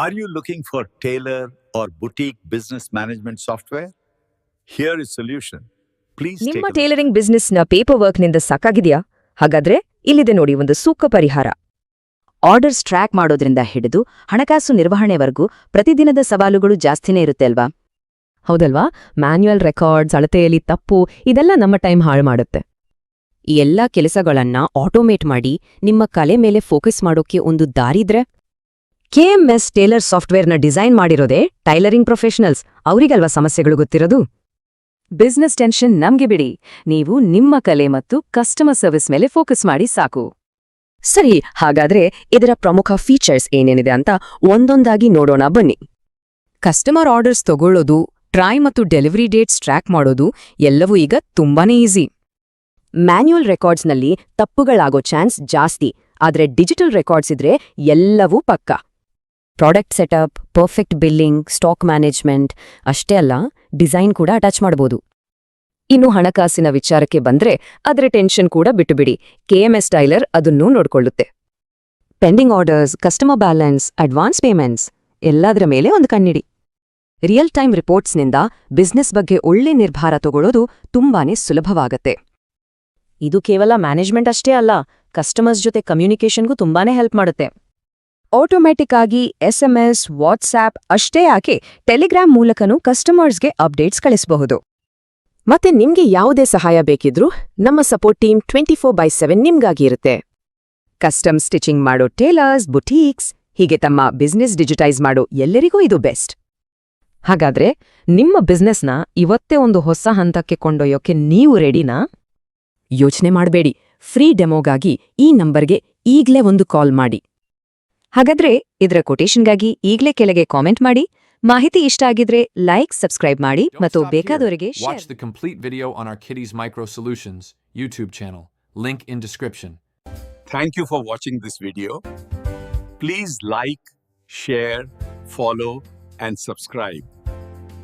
Are you looking for tailor or boutique business management software? Here is solution. Please ನಿಮ್ಮ tailoring ಬಿಸ್ನೆಸ್ನ paper ವರ್ಕ್ನಿಂದ ಸಾಕಾಗಿದೆಯಾ? ಹಾಗಾದ್ರೆ ಇಲ್ಲಿದೆ ನೋಡಿ ಒಂದು ಸೂಕ್ತ ಪರಿಹಾರ. ಆರ್ಡರ್ಸ್ ಟ್ರ್ಯಾಕ್ ಮಾಡೋದ್ರಿಂದ ಹಿಡಿದು ಹಣಕಾಸು ನಿರ್ವಹಣೆವರೆಗೂ ಪ್ರತಿದಿನದ ಸವಾಲುಗಳು ಜಾಸ್ತಿನೇ ಇರುತ್ತೆ ಅಲ್ವಾ? ಹೌದಲ್ವಾ? ಮ್ಯಾನ್ಯುಯಲ್ ರೆಕಾರ್ಡ್ಸ್ ಅಳತೆಯಲ್ಲಿ ತಪ್ಪು ಇದೆಲ್ಲ ನಮ್ಮ ಟೈಮ್ ಹಾಳು ಮಾಡುತ್ತೆ. ಈ ಎಲ್ಲಾ ಕೆಲಸಗಳನ್ನ ಆಟೋಮೇಟ್ ಮಾಡಿ ನಿಮ್ಮ ಕಲೆ ಮೇಲೆ ಫೋಕಸ್ ಮಾಡೋಕೆ ಒಂದು ದಾರಿದ್ರೆ ಕೆಎಂಎಸ್ ಟೇಲರ್ ಸಾಫ್ಟ್ವೇರ್ನ ಡಿಸೈನ್ ಮಾಡಿರೋದೇ ಟೈಲರಿಂಗ್ ಪ್ರೊಫೆಷನಲ್ಸ್. ಅವರಿಗಲ್ವಾ ಸಮಸ್ಯೆಗಳು ಗೊತ್ತಿರೋದು? ಬಿಸ್ನೆಸ್ ಟೆನ್ಷನ್ ನಮ್ಗೆ ಬಿಡಿ. ನೀವು ನಿಮ್ಮ ಕಲೆ ಮತ್ತು ಕಸ್ಟಮರ್ ಸರ್ವಿಸ್ ಮೇಲೆ ಫೋಕಸ್ ಮಾಡಿ ಸಾಕು. ಸರಿ ಹಾಗಾದ್ರೆ ಇದರ ಪ್ರಮುಖ ಫೀಚರ್ಸ್ ಏನೇನಿದೆ ಅಂತ ಒಂದೊಂದಾಗಿ ನೋಡೋಣ ಬನ್ನಿ. ಕಸ್ಟಮರ್ ಆರ್ಡರ್ಸ್ ತಗೊಳ್ಳೋದು ಟ್ರೈ ಮತ್ತು ಡೆಲಿವರಿ ಡೇಟ್ಸ್ ಟ್ರ್ಯಾಕ್ ಮಾಡೋದು ಎಲ್ಲವೂ ಈಗ ತುಂಬಾನೇ ಈಸಿ. ಮ್ಯಾನ್ಯುಯಲ್ ರೆಕಾರ್ಡ್ಸ್ನಲ್ಲಿ ತಪ್ಪುಗಳಾಗೋ ಚಾನ್ಸ್ ಜಾಸ್ತಿ ಆದರೆ ಡಿಜಿಟಲ್ ರೆಕಾರ್ಡ್ಸ್ ಇದ್ರೆ ಎಲ್ಲವೂ ಪಕ್ಕಾ. Product setup, perfect billing, stock management, ಅಷ್ಟೇ ಅಲ್ಲ, ಡಿಸೈನ್ ಕೂಡ ಅಟ್ಯಾಚ್ ಮಾಡಬಹುದು ಇನ್ನು ಹಣಕಾಸಿನ ವಿಚಾರಕ್ಕೆ ಬಂದ್ರೆ ಅದರ ಟೆನ್ಷನ್ ಕೂಡ ಬಿಟ್ಟುಬಿಡಿ. ಕೆಎಂಎಸ್ ಟೈಲರ್ ಅದನ್ನೂ ನೋಡ್ಕೊಳ್ಳುತ್ತೆ. Pending orders, customer balance, advance payments, ಎಲ್ಲದರ ಮೇಲೆ ಒಂದು ಕಣ್ಣಿಡಿ. ರಿಯಲ್ ಟೈಮ್ ರಿಪೋರ್ಟ್ಸ್ನಿಂದ ಬಿಸ್ನೆಸ್ ಬಗ್ಗೆ ಒಳ್ಳೆ ನಿರ್ಧಾರ ತಗೊಳ್ಳೋದು ತುಂಬಾನೇ ಸುಲಭವಾಗತ್ತೆ. ಇದು ಕೇವಲ ಮ್ಯಾನೇಜ್ಮೆಂಟ್ ಅಷ್ಟೇ ಅಲ್ಲ, ಕಸ್ಟಮರ್ಸ್ ಜೊತೆ ಕಮ್ಯುನಿಕೇಷನ್ಗೂ ತುಂಬಾನೇ ಹೆಲ್ಪ್ ಮಾಡುತ್ತೆ. ಆಟೋಮ್ಯಾಟಿಕ್ ಆಗಿ ಎಸ್ಎಂಎಸ್ ವಾಟ್ಸ್ಆಪ್ ಅಷ್ಟೇ ಯಾಕೆ ಟೆಲಿಗ್ರಾಮ್ ಮೂಲಕನೂ ಕಸ್ಟಮರ್ಸ್ಗೆ ಅಪ್ಡೇಟ್ಸ್ ಕಳಿಸಬಹುದು. ಮತ್ತೆ ನಿಮ್ಗೆ ಯಾವುದೇ ಸಹಾಯ ಬೇಕಿದ್ರೂ ನಮ್ಮ support team twenty four by seven ನಿಮ್ಗಾಗಿ ಇರುತ್ತೆ. ಕಸ್ಟಮ್ ಸ್ಟಿಚಿಂಗ್ ಮಾಡೋ ಟೇಲರ್ಸ್, ಬುಟೀಕ್ಸ್, ಹೀಗೆ ತಮ್ಮ ಬಿಸ್ನೆಸ್ ಡಿಜಿಟೈಸ್ ಮಾಡೋ ಎಲ್ಲರಿಗೂ ಇದು ಬೆಸ್ಟ್. ಹಾಗಾದ್ರೆ ನಿಮ್ಮ ಬಿಸ್ನೆಸ್ನ ಇವತ್ತೇ ಒಂದು ಹೊಸ ಹಂತಕ್ಕೆ ಕೊಂಡೊಯ್ಯೋಕೆ ನೀವು ರೆಡಿನಾ? ಯೋಚನೆ ಮಾಡಬೇಡಿ. ಫ್ರೀ ಡೆಮೋಗಾಗಿ ಈ ನಂಬರ್ಗೆ ಈಗ್ಲೇ ಒಂದು ಕಾಲ್ ಮಾಡಿ. ಹಾಗಾದ್ರೆ ಇದರ ಕೊಟೇಶನ್ಗಾಗಿ ಈಗಲೇ ಕೆಳಗೆ ಕಾಮೆಂಟ್ ಮಾಡಿ. ಮಾಹಿತಿ ಇಷ್ಟ ಆಗಿದ್ರೆ ಲೈಕ್ ಸಬ್ಸ್ಕ್ರೈಬ್ ಮಾಡಿ ಮತ್ತು ಬೇಕಾದವರಿಗೆ complete video on R ಕಿರೀಸ್ micro solutions YouTube channel link in description thank you for watching this video please like share follow and subscribe